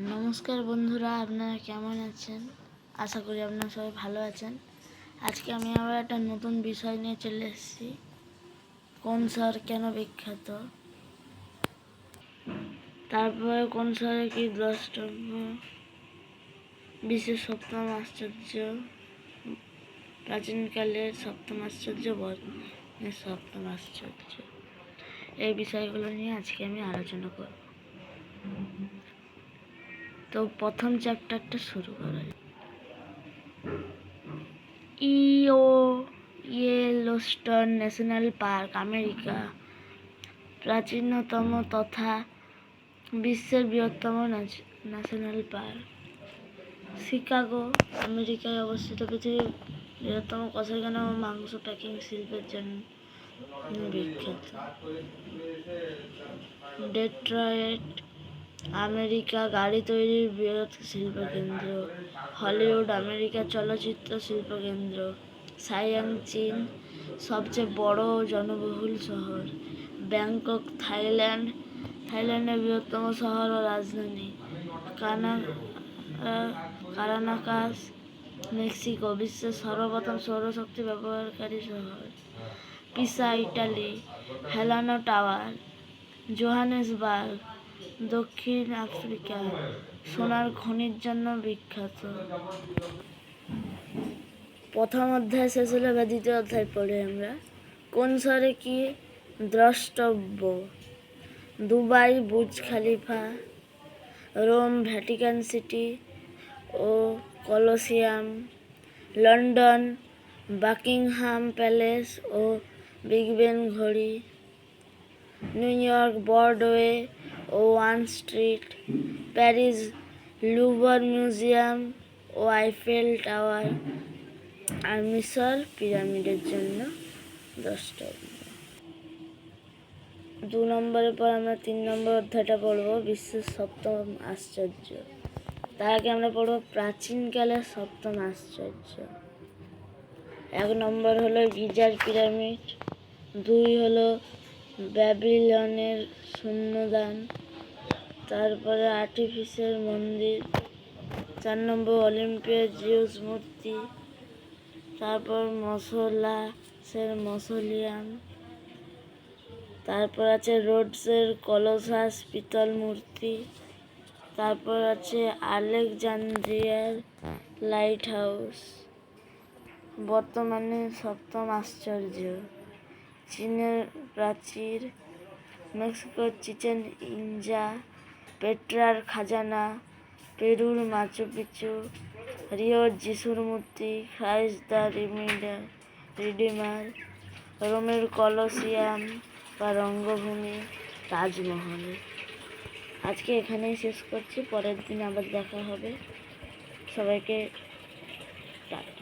নমস্কার বন্ধুরা, আপনারা কেমন আছেন? আশা করি আপনারা সবাই ভালো আছেন। আজকে আমি আবার একটা নতুন বিষয় নিয়ে চলে এসেছি। কোন শহর কেন বিখ্যাত? তারপরে কোন শহরে কি দ্রষ্টব্য? বিশ্বের সপ্তম আশ্চর্য প্রাচীনকালের সপ্তম আশ্চর্য বর্তমানের সপ্তম আশ্চর্য। এই বিষয়গুলো নিয়ে আজকে আমি আলোচনা করব। তো প্রথম চ্যাপ্টারটা শুরু করা। ইও ইয়েলোস্টন ন্যাশনাল পার্ক আমেরিকা প্রাচীনতম তথা বিশ্বের বৃহত্তম ন্যাশনাল পার্ক শিকাগো আমেরিকায় অবস্থিত পৃথিবীর বৃহত্তম কষাইখানা ও মাংস প্যাকিং শিল্পের জন্য বিখ্যাত ডেট্রয়েট আমেরিকা গাড়ি তৈরির বৃহৎ শিল্পকেন্দ্র। হলিউড আমেরিকা চলচ্চিত্র শিল্পকেন্দ্র। সাইয়াং চীন সবচেয়ে বড় জনবহুল শহর। Bangkok, Thailand. থাইল্যান্ডের বৃহত্তম শহর ও রাজধানী। কানা, কারানাকাস, মেক্সিকো বিশ্বের সর্বপ্রথম সৌরশক্তি ব্যবহারকারী শহর। Pisa, Italy. হেলানো টাওয়ার। জোহানেসবার্গ। দক্ষিণ আফ্রিকা, সোনার খনির জন্য বিখ্যাত। প্রথম অধ্যায় শেষ হলে এবার দ্বিতীয় অধ্যায় পড়ি আমরা। কোন শহরে কি দ্রষ্টব্য? Dubai, Burj Khalifa, Rome, Vatican City ও কলোসিয়াম, লন্ডন, বাকিংহাম প্যালেস ও বিগ বেন ঘড়ি, New York, Broadway Wall Street, Paris Louvre museum ও আইফেল টাওয়ার আর মিশর পিরামিডের জন্য দ্রষ্টব্য দু নম্বরের পর আমরা তিন নম্বর অধ্যায়টা পড়ব, বিশ্বের সপ্তম আশ্চর্য। তার আগে আমরা পড়ব প্রাচীনকালের সপ্তম আশ্চর্য। এক নম্বর হলো গিজার পিরামিড, দুই হলো ব্যাবিলনের শূন্যদান, তারপরে আর্টিফিসের মন্দির, চার নম্বর অলিম্পিয়া জিউস মূর্তি, তারপর মশলাসের মসলিয়াম, তারপর আছে রোডসের কলসাস পিতল মূর্তি, তারপর আছে আলেকজান্দ্রিয়ার লাইট হাউস বর্তমানে সপ্তম আশ্চর্য। চীনের প্রাচীর মেক্সিকোর চিচেন ইঞ্জা পেট্রার খাজানা, পেরুর মাচু পিচু রিওর যিশুর মূর্তি খ্রাইস্ট দ্য রিমিডার রিডিমার, রোমের কলসিয়াম বা রঙ্গভূমি, তাজমহল। আজকে এখানেই শেষ করছি, পরের দিন আবার দেখা হবে। সবাইকে টাটা